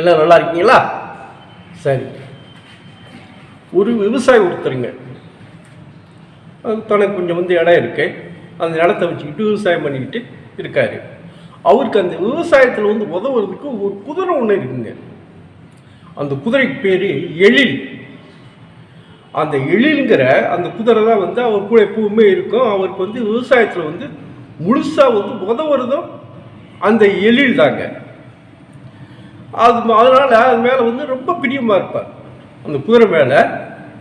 எல்லாம் நல்லா இருக்கீங்களா? சரி. ஒரு விவசாயி ஒருத்தருங்க. தனக்கு கொஞ்சம் வந்து இடம் இருக்கு. அந்த இடத்த வச்சுக்கிட்டு விவசாயம் பண்ணிக்கிட்டு இருக்காரு. அவருக்கு அந்த விவசாயத்தில் வந்து உதவுறதுக்கு ஒரு குதிரை ஒன்று இருக்குங்க. அந்த குதிரைக்கு பேர் எழில். அந்த எழில்ங்கிற அந்த குதிரை தான் வந்து அவர் கூட எப்பவுமே இருக்கும். அவருக்கு வந்து விவசாயத்தில் வந்து முழுசாக வந்து உதவுறதும் அந்த எழில் தாங்க. அது அதனால் அது மேலே வந்து ரொம்ப பிரியமாக இருப்பார். அந்த குதிரை மேலே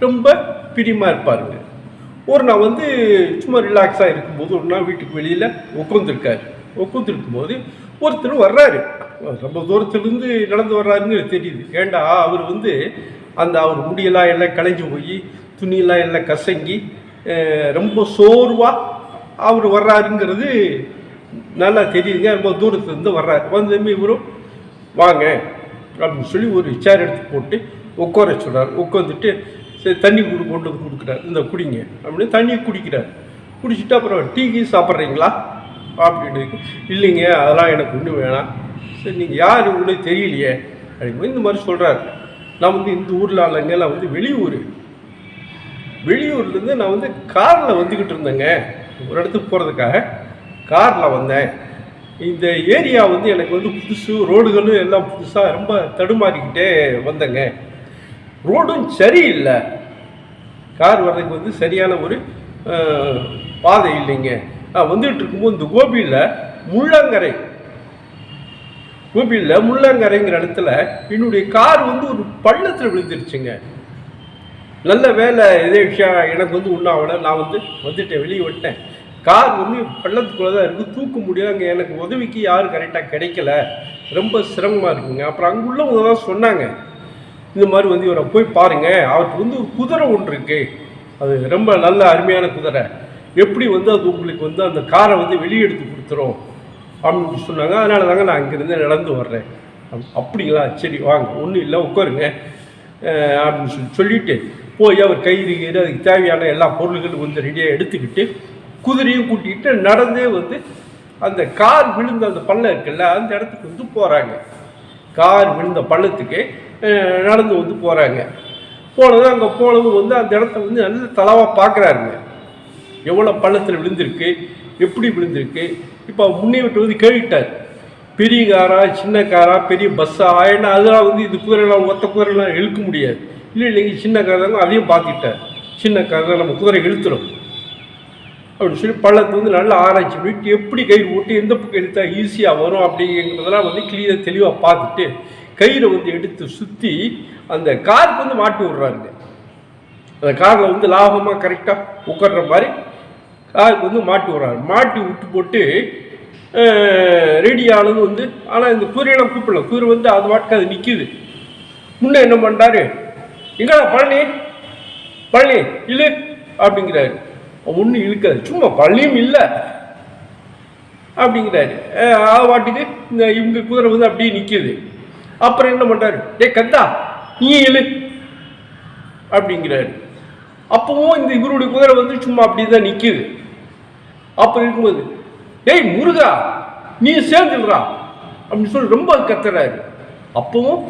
ரொம்ப பிரியமாக இருப்பாருங்க. ஒரு நாள் வந்து சும்மா ரிலாக்ஸாக இருக்கும்போது ஒரு நாள் வீட்டுக்கு வெளியில் உட்காந்துருக்காரு உட்காந்துருக்கும்போது ஒருத்தர் வர்றாரு. ரொம்ப தூரத்துலேருந்து நடந்து வர்றாருன்னு தெரியுது. ஏண்டா அவர் வந்து அந்த அவர் முடியெல்லாம் எல்லாம் களைஞ்சு போய் துணியெல்லாம் எல்லாம் கசங்கி ரொம்ப சோர்வாக அவர் வர்றாருங்கிறது நல்லா தெரியுதுங்க. ரொம்ப தூரத்துலேருந்து வர்றாரு. வந்து இவரும் வாங்க அப்படின்னு சொல்லி ஒரு சேர் எடுத்து போட்டு உட்கார சொல்கிறார் உட்காந்துட்டு சரி தண்ணி கொடு கொண்டு வந்து கொடுக்குறாரு. இந்த குடிங்க. அப்படின்னு தண்ணி குடிக்கிறார். குடிச்சிட்டு அப்புறம் டீ கீ சாப்பிட்றீங்களா? அப்படின்னு இல்லைங்க அதெல்லாம் எனக்கு ஒன்றும் வேணாம். சரி நீங்கள் யார்? உங்களுக்கு தெரியலையே. அப்படின்னு இந்த மாதிரி சொல்கிறாரு நான் வந்து இந்த ஊரில் ஆளுங்க நான் வந்து வெளியூர். வெளியூர்லேருந்து நான் வந்து காரில் வந்துக்கிட்டு இருந்தேங்க. ஒரு இடத்துக்கு போகிறதுக்காக காரில் வந்தேன். இந்த ஏரியா வந்து எனக்கு வந்து புதுசு ரோடுகளும் எல்லாம் புதுசாக ரொம்ப தடுமாறிக்கிட்டே வந்தேங்க. ரோடும் சரியில்லை. கார் வர்றதுக்கு வந்து சரியான ஒரு பாதை இல்லைங்க. நான் வந்துட்டு இருக்கும்போது இந்த கோபியில் முள்ளங்கரை கோபியில் முள்ளங்கரைங்கிற இடத்துல என்னுடைய கார் வந்து ஒரு பள்ளத்தில் விழுந்துருச்சுங்க. நல்ல வேலை இதே விஷயம் எனக்கு வந்து உண்ணாவல நான் வந்து வந்துட்டேன் வெளியே விட்டேன். கார் வந்து பள்ளத்துக்குள்ளே தான் இருக்குது. தூக்க முடியாது அங்கே எனக்கு உதவிக்கு யாரும் கரெக்டாக கிடைக்கல. ரொம்ப சிரமமாக இருக்குங்க. அப்புறம் அங்குள்ளவங்க தான் சொன்னாங்க. இந்த மாதிரி வந்து இவரை போய் பாருங்கள் அவருக்கு வந்து ஒரு குதிரை ஒன்று இருக்குது அது ரொம்ப நல்ல அருமையான குதிரை. எப்படி வந்து அது உங்களுக்கு வந்து அந்த காரை வந்து வெளியே எடுத்து கொடுத்துரும் அப்படின்னு சொன்னாங்க. அதனால தாங்க நான் அங்கேருந்து நடந்து வர்றேன். அப்~ அப்படிங்களா? சரி வாங்க. ஒன்றும் இல்லை உட்காருங்க. அப்படின்னு சொல்லி சொல்லிவிட்டு போய் அவர் கயிறு கயிறு அதுக்கு தேவையான எல்லா பொருள்களும் வந்து ரெடியாக எடுத்துக்கிட்டு குதிரையும் கூட்டிகிட்டு நடந்தே வந்து அந்த கார் விழுந்த அந்த பள்ளம் இருக்குல்ல அந்த இடத்துக்கு வந்து போகிறாங்க கார் விழுந்த பள்ளத்துக்கு நடந்து வந்து போகிறாங்க போனது அங்கே போனது வந்து அந்த இடத்த வந்து நல்ல தளவாக பார்க்குறாருங்க எவ்வளோ பள்ளத்தில் விழுந்திருக்கு எப்படி விழுந்திருக்கு? இப்போ முன்னே விட்டு வந்து கேட்டுட்டார் பெரிய காரா சின்ன காரா பெரிய பஸ்ஸா ஏன்னா அதெல்லாம் வந்து இது குதிரைலாம் ஒத்த குதிரைலாம் இழுக்க முடியாது. இல்லை இல்லைங்க சின்ன கார் தாங்க அதையும் பார்த்துக்கிட்டார். சின்ன கார் தான் நம்ம குதிரை இழுத்துடும் அப்படின்னு சொல்லி பள்ளத்தை வந்து நல்லா ஆராய்ச்சி பண்ணிட்டு எப்படி கயிறு போட்டு எந்த பக்கம் எடுத்தால் ஈஸியாக வரும் அப்படிங்கிறதெல்லாம் வந்து கிளியராக தெளிவாக பார்த்துட்டு கயிறை வந்து எடுத்து சுற்றி அந்த காருக்கு வந்து மாட்டி விட்றாருங்க. அந்த காரில் வந்து லாபமாக கரெக்டாக உட்கார்ற மாதிரி காருக்கு வந்து மாட்டி விட்றாரு. மாட்டி விட்டு போட்டு ரெடி ஆனது வந்து ஆனால் இந்த குதிரையெல்லாம் கூப்பிடல. குதிரை வந்து அது வாட்டுக்கு அது நிற்கிது முன்ன என்ன பண்ணுறாரு எங்கடா பழனி? பழனி இழு அப்படிங்கிறாரு. ஒன்றும் இழுக்காது சும்மா பள்ளியும் இல்லை. அப்படிங்கிறாரு. அஹ் அது இந்த இவங்க குதிரை வந்து அப்படியே நிற்கிது அப்புறம் என்ன பண்ணுறாரு ஏ கத்தா நீ இழு. அப்படிங்கிறாரு. அப்பவும் இந்த இவருடைய குதிரை வந்து சும்மா அப்படி தான் நிற்கிது அப்போ இருக்கும்போது டேய் முருகா நீ சேர்ந்துடுறா. அப்படின்னு சொல்லி ரொம்ப கத்துறாரு. அப்பவும்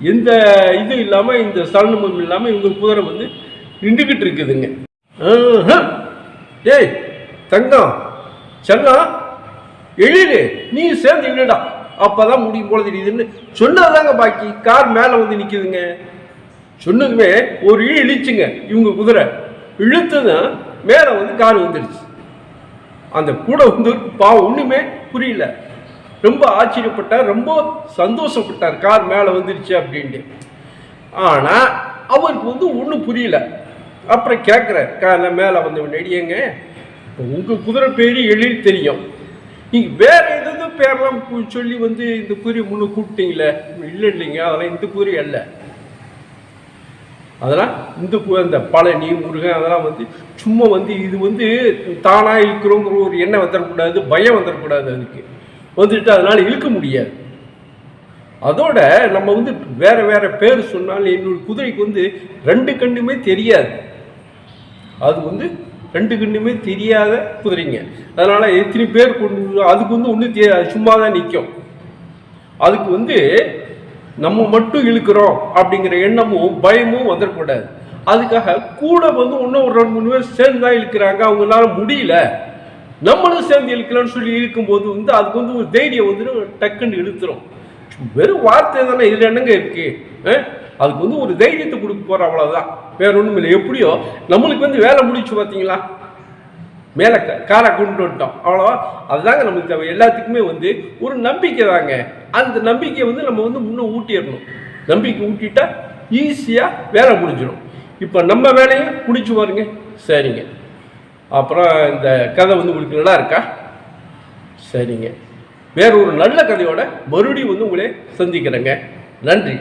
எந்த இது இல்லாமல் இந்த சலனமும் இல்லாமல் இவங்க குதிரை வந்து நின்றுக்கிட்டு இருக்குதுங்க. ஆஹா. டேய் தங்கம் சங்கம் எழுது நீ சேர்ந்து இல்லடா அப்பதான் முடியும் போல தெரியுதுன்னு சொன்னதுதாங்க பாக்கி. கார் மேலே வந்து நிற்குதுங்க சொன்னதுமே ஒரு இழு இழிச்சுங்க இவங்க குதிரை. இழுத்துதான் மேலே வந்து கார் வந்துடுச்சு அந்த கூட வந்து பாவம் ஒன்றுமே புரியல. ரொம்ப ஆச்சரியப்பட்டார் ரொம்ப சந்தோஷப்பட்டார். கார் மேலே வந்துருச்சு அப்படின்ட்டு. ஆனால் அவருக்கு வந்து ஒன்றும் புரியல. அப்புறம் கேட்குறேன் காரில் மேலே வந்த நடிகங்க உங்கள் குதிரை பேர் எழில் தெரியும். நீங்கள் வேற எதுவும் பேரெல்லாம் சொல்லி வந்து இந்த குதிரை முன்னே கூப்பிட்டீங்களே இல்லை இல்லைங்க அதெல்லாம் இந்த குதிரை அல்ல. அதெல்லாம் இந்த கு- அந்த பழனி முருகன் அதெல்லாம் வந்து சும்மா வந்து இது வந்து தானாக இழுக்கிறோங்கிற ஒரு எண்ணம் வந்துடக்கூடாது பயம் வந்துடக்கூடாது அதுக்கு. வந்துட்டு அதனால் இழுக்க முடியாது. அதோட நம்ம வந்து வேற வேற பேர் சொன்னாலும் என்னோட குதிரைக்கு வந்து ரெண்டு கண்ணுமே தெரியாது. அது வந்து ரெண்டு கண்ணுமே தெரியாத குதிரைங்க. அதனால எத்தனை பேர் கொண்டு அதுக்கு வந்து ஒன்றும் தெரியாது சும்மா தான் நிற்கும் அதுக்கு வந்து நம்ம மட்டும் இழுக்கிறோம் அப்படிங்கிற எண்ணமும் பயமும் வந்துடக்கூடாது. அதுக்காக கூட வந்து இன்னும் ஒரு ரெண்டு மூணு பேர் சேர்ந்து தான் இழுக்கிறாங்க. அவங்களால முடியல. நம்மளும் சேர்ந்து இழுக்கலாம்னு சொல்லி இழுக்கும்போது வந்து அதுக்கு வந்து ஒரு தைரியம் வந்து டக்குன்னு இழுத்துரும். வெறும் வார்த்தை தானே இதில் என்னங்க இருக்கு? அதுக்கு வந்து ஒரு தைரியத்தை கொடுக்க போகிறோம் அவ்வளோதான் வேற ஒன்றும் இல்லை. எப்படியோ நம்மளுக்கு வந்து வேலை முடிச்சு பார்த்தீங்களா? மேலே காரை கொண்டு வந்துட்டோம். அவ்வளோவா? அதுதாங்க நமக்கு தேவை. எல்லாத்துக்குமே வந்து ஒரு நம்பிக்கை தாங்க. அந்த நம்பிக்கையை வந்து நம்ம வந்து முன்னே ஊட்டிடணும். நம்பிக்கை ஊட்டிட்டா ஈஸியாக வேலை முடிஞ்சிடும். இப்போ நம்ம வேலையை முடிச்சு பாருங்க. சரிங்க. அப்புறம் இந்த கதை வந்து உங்களுக்கு நல்லா இருக்கா? சரிங்க. வேற ஒரு நல்ல கதையோட மறுபடியும் வந்து உங்களை சந்திக்கிறேங்க. நன்றி.